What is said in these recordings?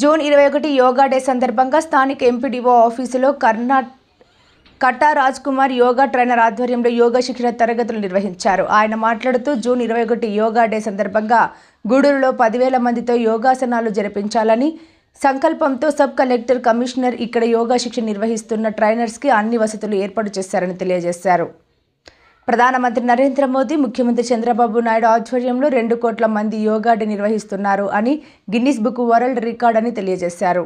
June ఇరవై ఒకటి yoga day సందర్భంగా స్థానిక ఎంపీడీఓ ఆఫీసులో కర్ణా కట్టా రాజ్ కుమార్ యోగా ట్రైనర్ ఆధ్వర్యంలో యోగా శిక్షణ తరగతులు నిర్వహించారు. ఆయన మాట్లాడుతూ జూన్ ఇరవై ఒకటి యోగా డే సందర్భంగా గూడూరులో పదివేల మందితో యోగాసనాలు జరిపించాలని సంకల్పంతో సబ్ కలెక్టర్ కమిషనర్ ఇక్కడ యోగా శిక్షణ నిర్వహిస్తున్న ట్రైనర్స్కి అన్ని వసతులు ఏర్పాటు చేశారని తెలియజేశారు. ప్రధానమంత్రి నరేంద్ర మోదీ ముఖ్యమంత్రి చంద్రబాబు నాయుడు ఆధ్వర్యంలో రెండు కోట్ల మంది యోగా డే నిర్వహిస్తున్నారు అని గిన్నిస్ బుక్ వరల్డ్ రికార్డ్ అని తెలియజేశారు.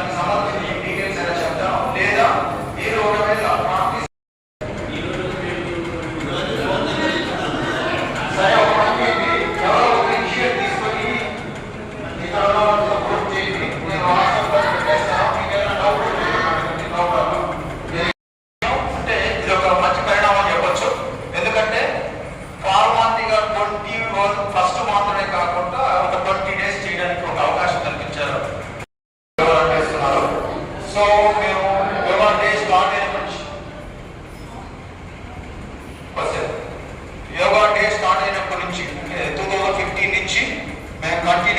Yeah.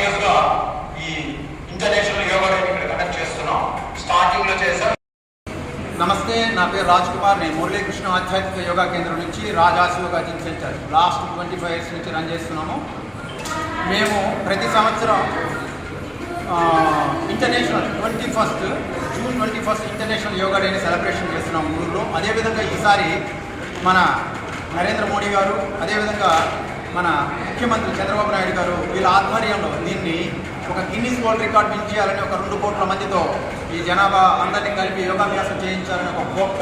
కంటిన్యూస్గా ఈ ఇంటర్నేషనల్ యోగా డే ఇక్కడ కండక్ట్ చేస్తున్నాం. స్టార్టింగ్లో చేసాం నమస్తే నా పేరు రాజ్ కుమార్ నేను మురళీకృష్ణ ఆధ్యాత్మిక యోగా కేంద్రం నుంచి Rajas yoga gym centre. Last twenty five years నుంచి రన్ చేస్తున్నాము. మేము ప్రతి సంవత్సరం international twenty first June twenty first international yoga డేని సెలబ్రేషన్ చేస్తున్నాం ఊళ్ళో అదేవిధంగా ఈసారి మన నరేంద్ర మోడీ గారు అదేవిధంగా మన ముఖ్యమంత్రి చంద్రబాబు నాయుడు గారు వీళ్ళ ఆధ్వర్యంలో దీన్ని ఒక గిన్నిస్ వరల్డ్ రికార్డ్ విన్ చేయాలని ఒక రెండు కోట్ల మందితో ఈ జనాభా అందరినీ కలిపి యోగాభ్యాసం చేయించాలని ఒక గొప్ప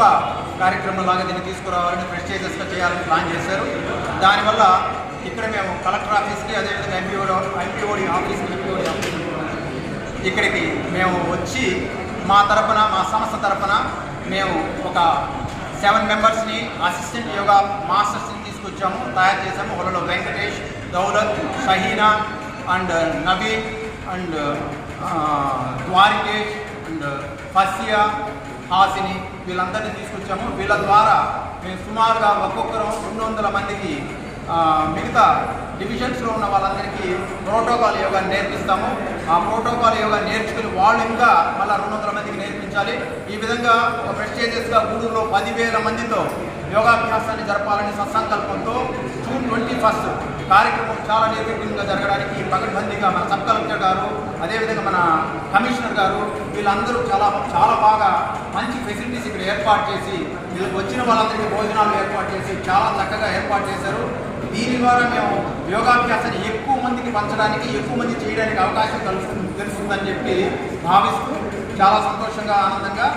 కార్యక్రమం లాగా దీన్ని తీసుకురావాలని ప్రెస్టేజెస్గా చేయాలని ప్లాన్ చేశారు. దానివల్ల ఇక్కడ మేము కలెక్టర్ ఆఫీస్కి అదేవిధంగా ఎంపీఓ ఎంపీఓడి ఆఫీస్కి ఎంపీఓడి ఆఫీస్కి ఇక్కడికి మేము వచ్చి మా తరపున మా సంస్థ తరపున మేము ఒక సెవెన్ మెంబర్స్ని అసిస్టెంట్ యోగా మాస్టర్స్ని తీసుకొచ్చాము తయారు చేసాము వాళ్ళలో Venkatesh Daulat Shaheena and Naveen and Dwarikesh and Fasiya Hasini వీళ్ళందరినీ తీసుకొచ్చాము. వీళ్ళ ద్వారా మేము సుమారుగా ఒక్కొక్కరం రెండు వందల మందికి మిగతా డివిజన్స్లో ఉన్న వాళ్ళందరికీ ప్రోటోకాల్ యోగా నేర్పిస్తాము. ఆ ప్రోటోకాల్ యోగా నేర్చుకుని వాళ్ళు ఇంకా మళ్ళీ రెండు వందల మందికి నేర్పించాలి. ఈ విధంగా ఒక ప్రెస్టేజియస్గా గూడూరులో పదివేల మందితో యోగాభ్యాసాన్ని జరపాలని సత్సంకల్పంతో జూన్ ట్వంటీ ఫస్ట్ కార్యక్రమం చాలా నిర్విఘ్నంగా జరగడానికి పగడ్బందీగా మన సబ్ కలెక్టర్ గారు అదేవిధంగా మన కమిషనర్ గారు వీళ్ళందరూ చాలా చాలా బాగా మంచి ఫెసిలిటీస్ ఇక్కడ ఏర్పాటు చేసి వీళ్ళకి వచ్చిన వాళ్ళందరికీ భోజనాలు ఏర్పాటు చేసి చాలా చక్కగా ఏర్పాటు చేశారు. దీని ద్వారా మేము యోగాభ్యాసాన్ని ఎక్కువ మందికి పంచడానికి ఎక్కువ మంది చేయడానికి అవకాశం కలుస్తుంది తెలుస్తుందని చెప్పి భావిస్తూ చాలా సంతోషంగా ఆనందంగా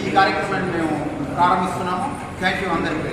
ఈ కార్యక్రమాన్ని మేము ప్రారంభిస్తున్నాము. థ్యాంక్ యూ అందరికీ.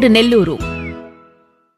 రోడ్ నెల్లూరు.